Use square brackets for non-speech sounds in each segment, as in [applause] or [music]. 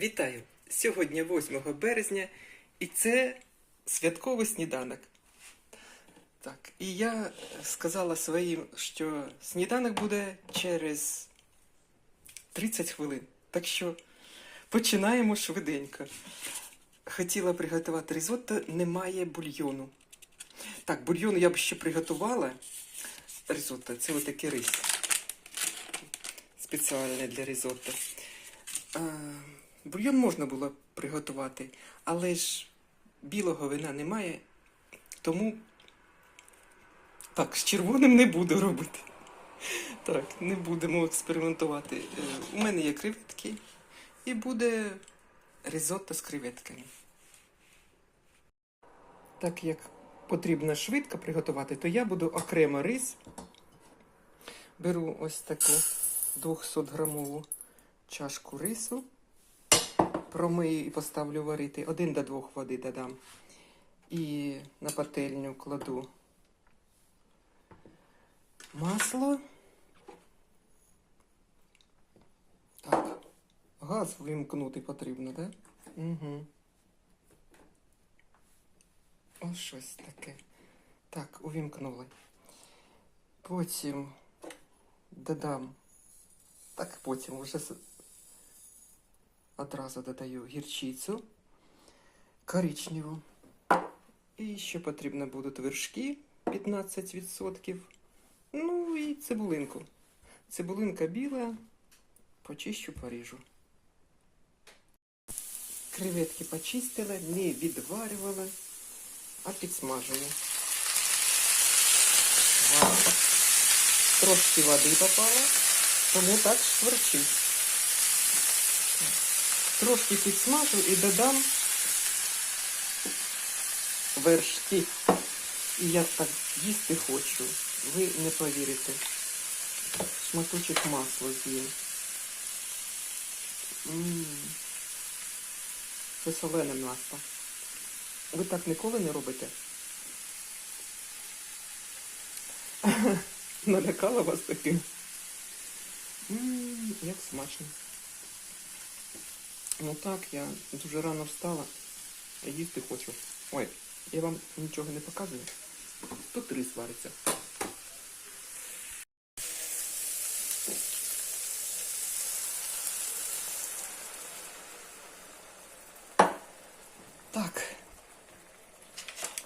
Вітаю! Сьогодні 8 березня, і це святковий сніданок. Так, і я сказала своїм, що сніданок буде через 30 хвилин. Так що починаємо швиденько. Хотіла приготувати ризотто, немає бульйону. Так, бульйон я б ще приготувала. Ризотто, це отакий рис. Спеціальний для ризотто. Бульйон можна було приготувати, але ж білого вина немає, тому так, з червоним не буду робити. Так, не будемо експериментувати. Е, У мене є креветки і буде ризотто з креветками. Так як потрібно швидко приготувати, то я буду окремо рис. Беру ось таку 200 грамову чашку рису. Промию і поставлю варити. Один до двох води додам. І на пательню кладу масло. Так, газ вимкнути потрібно, так? Угу. Ось щось таке. Так, увімкнули. Потім додам. Так, потім вже одразу додаю гірчицю коричневу. І ще потрібно будуть вершки 15%. Ну і цибулинку. Цибулинка біла, почищу поріжу. Креветки почистила, не відварювала, а підсмажую. Вау. Трошки води попало, тому так шкварчить. Трошки підсмажу і додам вершки. І я так їсти хочу. Ви не повірите. Шматочок масла з'їм. Це солене масло. Ви так ніколи не робите? [laughs] Налякала вас таким. М, Як смачно. Ну так, я дуже рано встала, їсти хочу. Ой, я вам нічого не показую. Тут рис вариться. Так.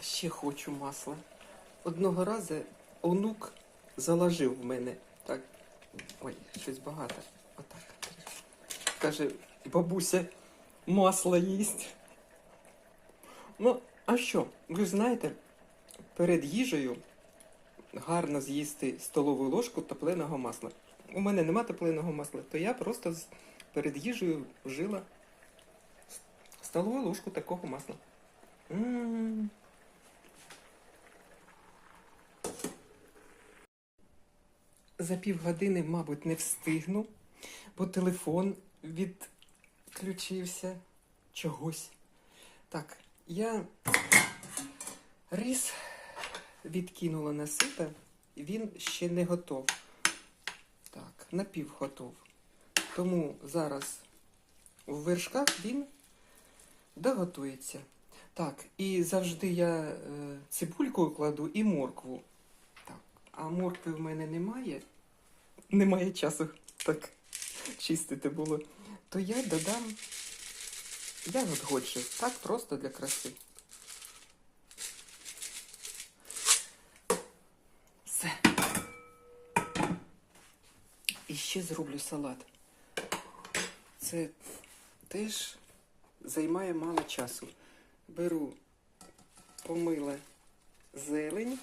Ще хочу масла. Одного разу онук заложив в мене. Так. Ой, щось багато. Отак. Каже, бабуся масло їсть. Ну, а що? Ви знаєте, перед їжею гарно з'їсти столову ложку топленого масла. У мене нема топленого масла, то я просто перед їжею вжила столову ложку такого масла. М. За півгодини, мабуть, не встигну, бо телефон відключився чогось. Так, я рис відкинула на сито, він ще не готов. Так, напів готов. Тому зараз в вершках він доготується. Так, і завжди я е, цибулькою кладу і моркву. Так, а моркви в мене немає. Немає часу так чистити було. То я додам ягод годжі. Так просто для краси. Все. І ще зроблю салат. Це теж займає мало часу. Беру помила зелень.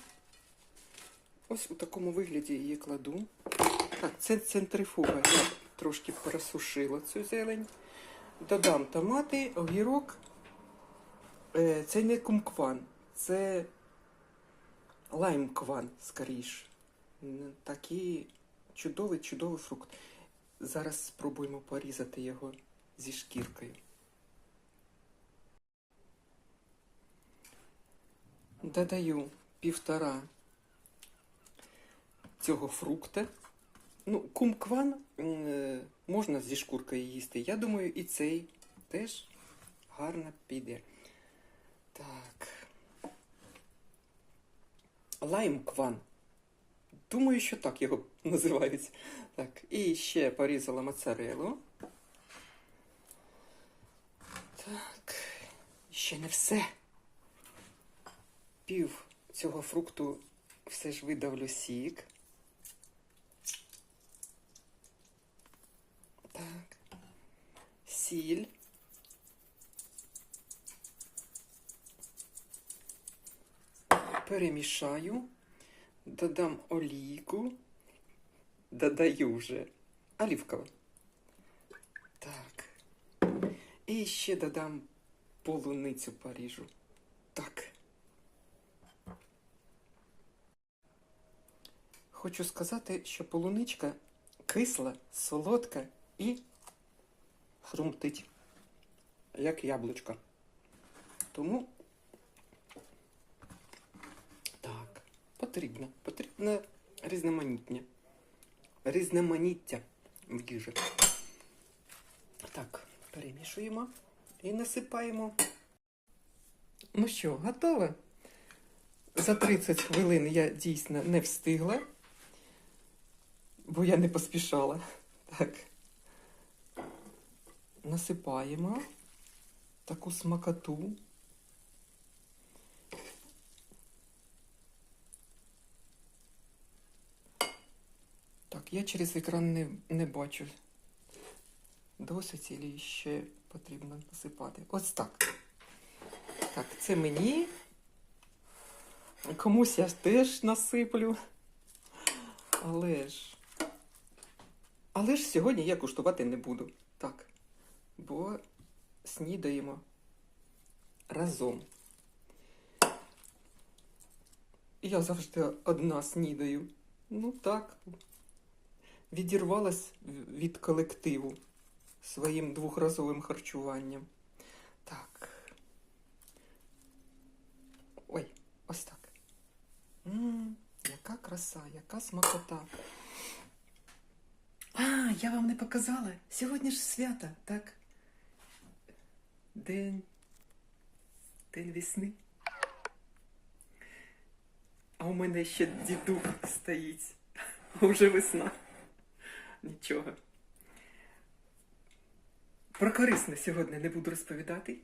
Ось у такому вигляді її кладу. Так, це центрифуга. Трошки просушила цю зелень. Додам томати, огірок. Е, Це не кумкван, це лаймкван, скоріш. Такий чудовий, чудовий фрукт. Зараз спробуємо порізати його зі шкіркою. Додаю півтора цього фрукта. Ну, кумкван е, можна зі шкуркою їсти. Я думаю, і цей теж гарно піде. Так. Лайм кван. Думаю, що так його [laughs] називають. Так, і ще порізала моцарелу. Так, ще не все. Пів цього фрукту все ж видавлю сік. Так. Сіль. Перемішаю. Додам олійку. Додаю вже олівкову. Так. І ще додам полуницю поріжу. Так. Хочу сказати, що полуничка кисла, солодка і хрумтить, як яблучко. Тому так, потрібно. Потрібно різноманіття. Різноманіття в їжі. Так, перемішуємо і насипаємо. Ну що, готове? За 30 хвилин я дійсно не встигла, бо я не поспішала. Так. Насипаємо таку смакоту. Так, я через екран не, не бачу. Досить і ще потрібно насипати. Ось так. Так, це мені. Комусь я теж насиплю. Але ж. Але ж сьогодні я куштувати не буду. Так. Бо снідаємо разом. Я завжди одна снідаю. Ну так. Відірвалась від колективу своїм двохразовим харчуванням. Так. Ой, ось так. М, яка краса, яка смакота. А, я вам не показала. Сьогодні ж свято, так? День. День весни. А у мене ще дідух стоїть. А Уже весна. Нічого. Про корисне сьогодні не буду розповідати.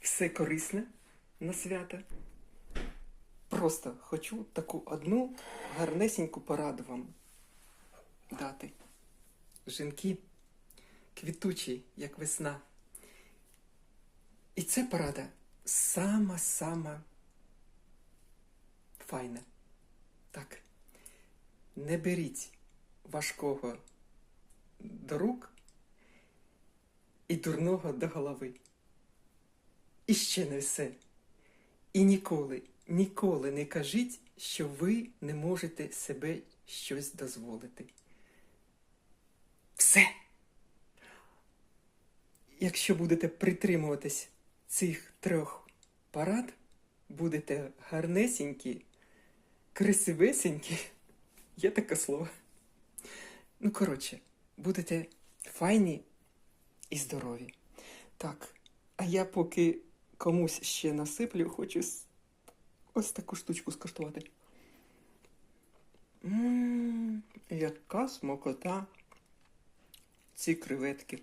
Все корисне на свято. Просто хочу таку одну гарнесеньку пораду вам дати. Жінки квітучі, як весна. І це порада сама-сама файна. Так. Не беріть важкого до рук і дурного до голови. І ще не все. І ніколи, ніколи не кажіть, що ви не можете себе щось дозволити. Все. Якщо будете притримуватись цих трьох парад, будете гарнесенькі, красивесенькі, є таке слово. Ну, коротше, будете файні і здорові. Так, а я поки комусь ще насиплю, хочу ось таку штучку скуштувати. Ммм, яка смакота ці креветки.